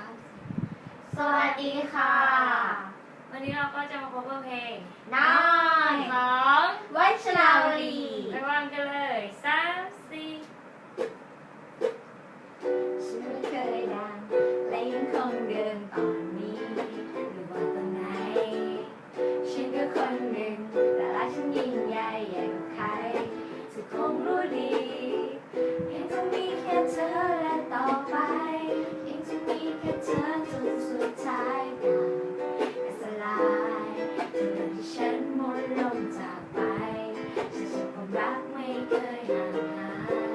ามสวัสดีค่ะ วันนี้เราก็จะมา cover เพลงนายของวัชราวรีไปฟังกัน không รักไม่เคยห่างหาย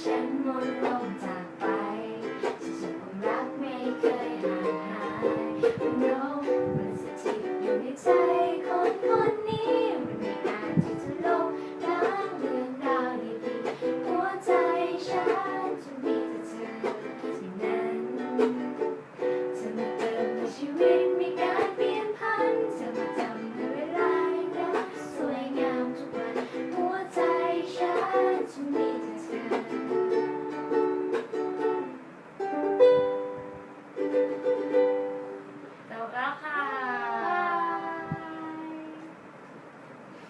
ฉันหมดลมจากไปฉันสุขความรักไม่เคยห่างหายมันโน้มันสถิตอยู่ในใจคนคนนี้มันไม่อาจที่จะลบล้างเรื่องราวดีๆหัวใจฉันจะมีแเธอที่นั้นเธมาเติมให้ชีวิตมีการเปลี่ยนผันเธมาทำให้เวลานั้นสวยงามทุกวันหัวใจฉันจะมีแเธอ